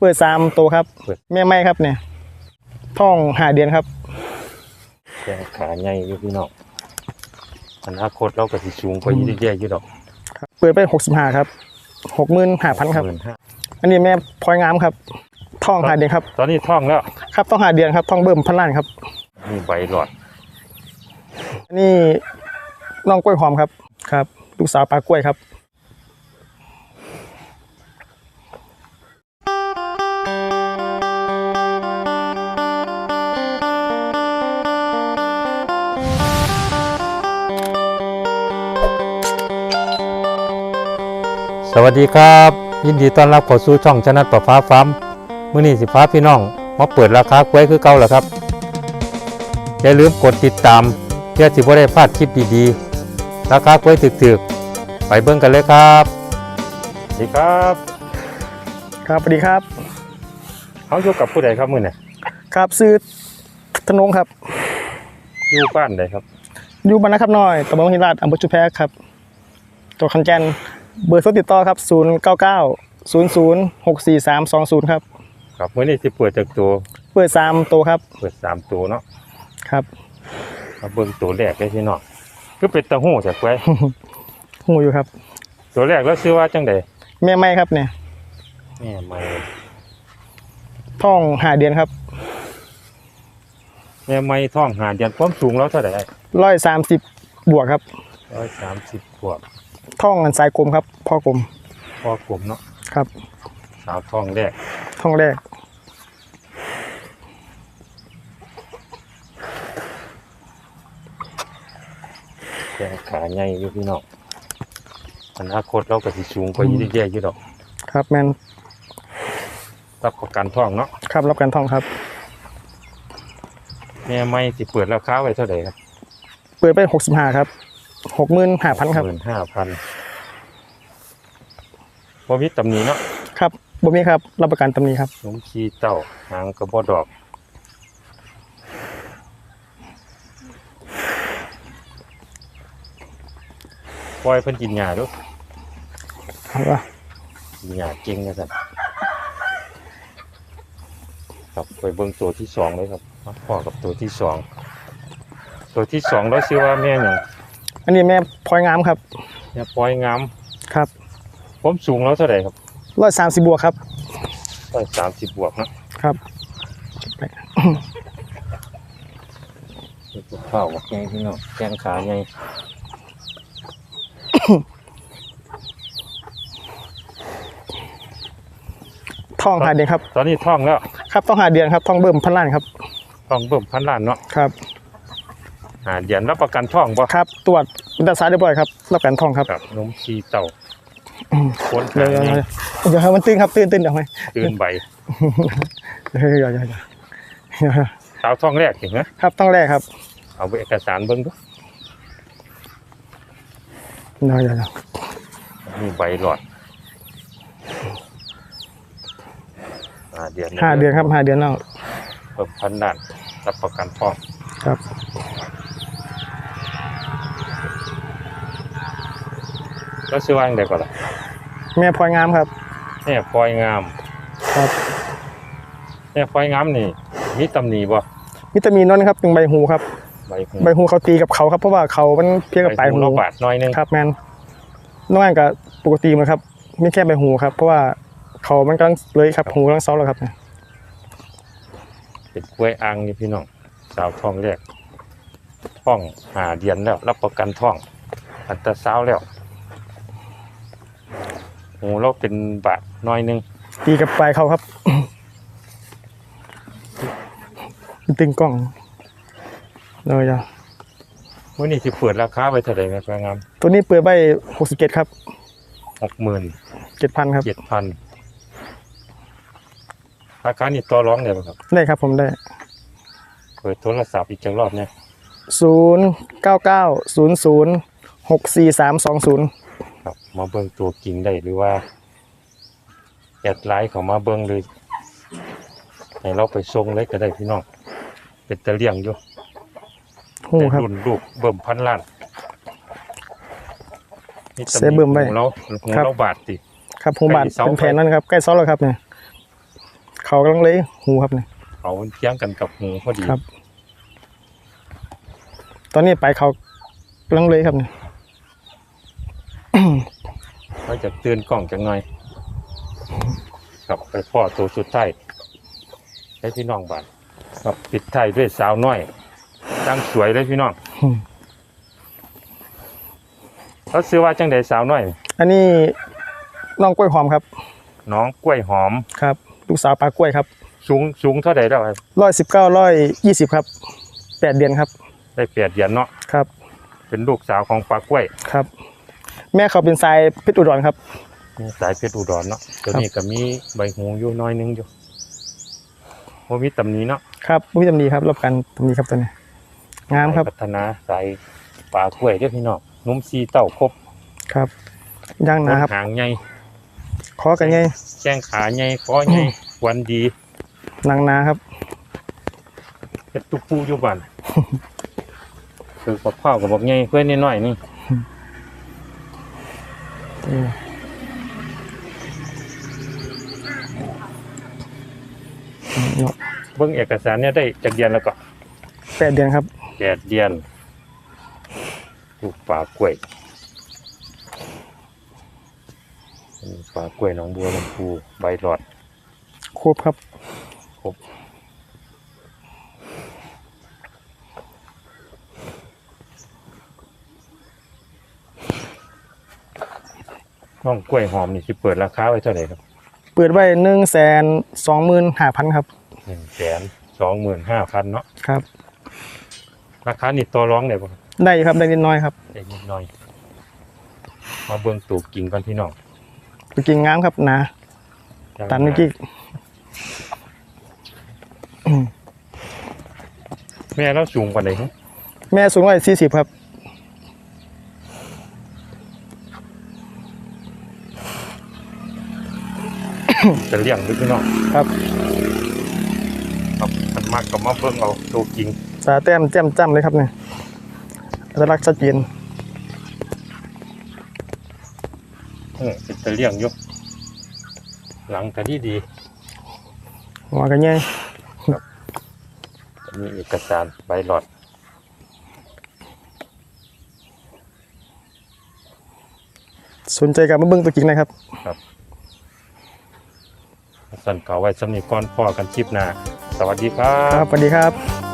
เปิดสามตัวครับ เปิด แม่ไม้ครับเนี่ยท้องหาเดือนครับ แข้งขาใหญ่อยู่พี่น้องอนาคตเราก็สิสูงกว่ายี่แย่อยู่ดอกเปิดไปหกสิบห้าครับหกหมื่นห้าพันครับหมื่นห้าอันนี้แม่พลอยงามครับท้องหาเดือนครับ ตอนนี้ท่องแล้วครับต้องหาเดือนครับท้องเบิ่มพันล้านครับ มีใบหลอดอันนี้น้องกล้วยหอมครับครับ ลูกสาวปลากล้วยครับ วัสดีครับ ยินดีต้อนรับเข้าสู่ช่องชนะประฟ้าฟ้าร์มมื้อนี้สิฟ้าพี่น้องมาเปิดราคากล้วยคือเก่าแล้วครับอย่าลืมกดติดตามเพื่อสิบ่ได้พลาดคลิปดีๆ ราคากล้วยถึกๆ ไปเบิ่งกันเลยครับสวัสดีครับ ครับสวัสดีครับเขาอยู่กับผู้ใดครับมื้อนี้ครับซื้อธนงครับอยู่บ้านใดครับ อยู่บ้านนะครับน้อยตำบลหินลาดอำเภอชุมแพครับตัวคันแจน เบอร์โทรติดต่อครับ 0 9 9 0 0 6 4 3 2 0 ครับ ครับมื้อนี้สิเปิดจากตัวเปิด3ตัวครับ เปิดสามตัวเนาะครับมาเบิ่งตัวแรกเลยพี่น้องคือเป็นตะหู้จากไว้หูอยู่ครับ ตัวแรกแล้วชื่อว่าจังใดแม่ไม้ครับเนี่ยแม่ไม่ท้องหาเดือนครับแม่ไม่ท้องหาเดือนความสูงแล้วเท่าไหร่ร้อยสามสิบบวกครับร้อยสามสิบขวบ ท้องอันสายกลมครับ พ่อกลมพ่อกลมเนาะครับ สาวท้องแรกท้องแรก แข้งขาใหญ่อยู่พี่น้องอนาคตเราก็สิสูงกว่ายี่แย่อยู่ดอก ครับแมนรับประกันท้องเนาะครับรับการท้องครับ แม่ไม่สิเปิดราคาไว้เท่าไหร่ครับ เปิดไปหกสิบห้าครับ หกหมื่นห้าพันครับหมื่นห้าพันบ่มีตำหนิเนาะครับบ่มีครับรับประกันตำหนี้ครับนมขี้เต้าหางกระบอกดอกปล่อยเพิ่นกินหญ้าดูครับว่ากินหญ้าเก่งนะสันครับไปเบิ่งตัวที่สองเลยครับมาพ่อกับตัวที่สองตัวที่สองเราชื่อว่าแม่หยัง อันนี้แม่พลอยงามครับแม่ปล่อยงามครับผมสูงแล้วเท่าไหร่ครับร้อยสามสิบบวกครับร้อยสามสิบบวกนะครับตัวข้าวบอกไงพี่น้องแข้งขาไงท้องหาเดือนครับ ตอนนี้ท่องแล้วครับต้องหาเดือนครับท้องเบิ่มพันล้านครับท่องเบิ่มพันล้านเนาะครับ หาเดือนรับประกันท่องบ่ครับ ตรวจวิทยาศาสตร์เรียบร้อยครับรับการท้องครับกับนมชีเต่าอืมคนเดี๋ยหาวงเดี๋ยวไงเดี๋ยวให้มันตื่นครับตื่นตื่นเดี๋ยวให้ตื่นใบเดี๋ยวเดี๋ยวเดี๋ยวเดี๋ยวเดี๋ยวสาวท่องแรกเห็นไหมครับต้องแรกครับเอาเอกสารเบิ่งดูเดี๋ยวเดี๋ยวเดี๋ยวมีใบหลอดหาเดือนห้าเดือนครับห้าเดือนแล้วเบิ่มพันล้านรับประกันท่องครับ แล้วชื่อว่าอย่างไรก่อนล่ะแม่พลอยงามครับแม่พลอยงามครับแม่พลอยงามนี่ มีตำหนิบ่วิตามินนนครับเป็นใบหูครับ ใบหูใบหูเขาตีกับเขาครับเพราะว่าเขามันเพียงกับปลายหูเราบาดน้อยนึงครับแมนน้องอันกับปกติมันครับมีแค่ใบหูครับ เพราะว่าเขามันกำลังเลยครับหูกำลังเซาแล้วครับเนี่ยเป็นกล้วยอ่างนี่พี่น้องสาวท่องแรกท่องหาเดือนแล้วรับประกันท่อง อัตราสาวแล้ว หูเราเป็นบาดน้อยนึงตีกับปลายเขาครับมันตึงกล้องเลยจ้ะมื่อนี้สิเปิดราคาไปเท่าไหร่แม่พลอยงามตัวนี้เปิดใบหกสิบเจ็ดครับหกหมื่นเจ็ดพันครับเจ็ดพันราคานี่ต่อร้องได้ป่ะครับ ได้ครับผมได้ เปิดโทรศัพท์อีกจังรอบเนี่ยศูนย์เก้าเก้าศูนย์ศูนย์หกสี่สามสองศูนย์ ครับ มาเบิ่งตัวกิ่งได้หรือว่าแอดไลน์เขามาเบิ่งเลยให้เราไปส่งเลยก็ได้พี่น้องเป็นตะเลี่ยงอยู่หูแต่ครับ รุ่นลูกเบิ่มพันล้านนี่ตำหนิเสียเบิ่มไว้หูเราหูครับ เราบาดติ ครับหูบาดใกล้เสาเป็นแผนนั่นครับใกล้เซาแล้วครับเนี่ยเขากำลังเลยหูครับเนี่ย เขาเทียงกันกับหูพอดีครับ ตอนนี้ไปเขากำลังเลยครับเนี่ย ก็จะเตือนกล้องจังหน่อย ครับไปพ่อตัวสุดท้ายให้พี่น้องบานครับปิดท้ายด้วยสาวน้อยตั้งสวยเลยพี่น้องอืมเขาซื้อว่าจังใดสาวน้อย อันนี้น้องกล้วยหอมครับ น้องกล้วยหอมครับลูกสาวปลากล้วยครับ สูงสูงเท่าใดแล้วครับร้อยสิบเก้าร้อยยี่สิบครับแปดเดือนครับ ได้แปดเดือนเนาะครับ เป็นลูกสาวของปลากล้วยครับ แม่เขาเป็นทรายเพชรอุดรครับมีสายเพชรอุดรเนาะตัวนี้ก็มีใบหูอยู่น้อยนึงอยู่ว่ามีตำหนี้เนาะครับวิตามินครับรอบกันตรงนี้ครับตัวนี้งามครับพัฒนาสายปลากล้วยเด้อพี่น้องนุ่มซีเต้าครบครับย่างหนาครับ หางใหญ่คอกันไงแข้งขาใหญ่คอใหญ่วันดีนางนาครับ เฮ็ดตุกปูอยู่บ้าน คือกับข้าวกับบอกใหญ่เพื่อนนิดหน่อยนี่อืม เนาะเบิ่งเอกสารเนี่ยได้จากเดือนแล้วก็แปดเดือนครับแปดเดือนลูกปลากล้วยอันนี้ปลากล้วยหนองบัวลำพูใบหลอดครบครับ ครบ น้องกล้วยหอมนี่สิเปิดราคาไว้เท่าไหร่ครับเปิดไว้หนึ่งแสนสองหมื่นห้าพันครับ หนึ่งแสนสองหมื่นห้าพันเนาะครับ ราคานี่ต่อร้องได้ป่ะได้อยู่ครับได้นิดน้อยครับได้นิดหน่อย มาเบิ่งตูบกิ่งกันพี่น้องไปกินงามครับหนาตันเมื่อกี้อืมแม่เราสูงกว่าไหนฮะแม่สูงร้อยสี่สิบครับ จะเลี้ยงด้วยพี่น้องครับ ครับมันมากกับมาเบิ่งเอาตูกิ่งตาแต้มแจ่มจ้ำเลยครับเนี่ยอัตลักษณ์ชัดเจนเออเป็นจะเลี้ยงอยู่หลังก็ดีดีหัวกันใหญ่ๆมีเอกสารใบหลอดสนใจกับมาเบิ้งตัวจริงนะครับ สันเก่าไว้สำนีก่อนพ่อกันคลิปหน้าสวัสดีครัครับสวัสดีครับ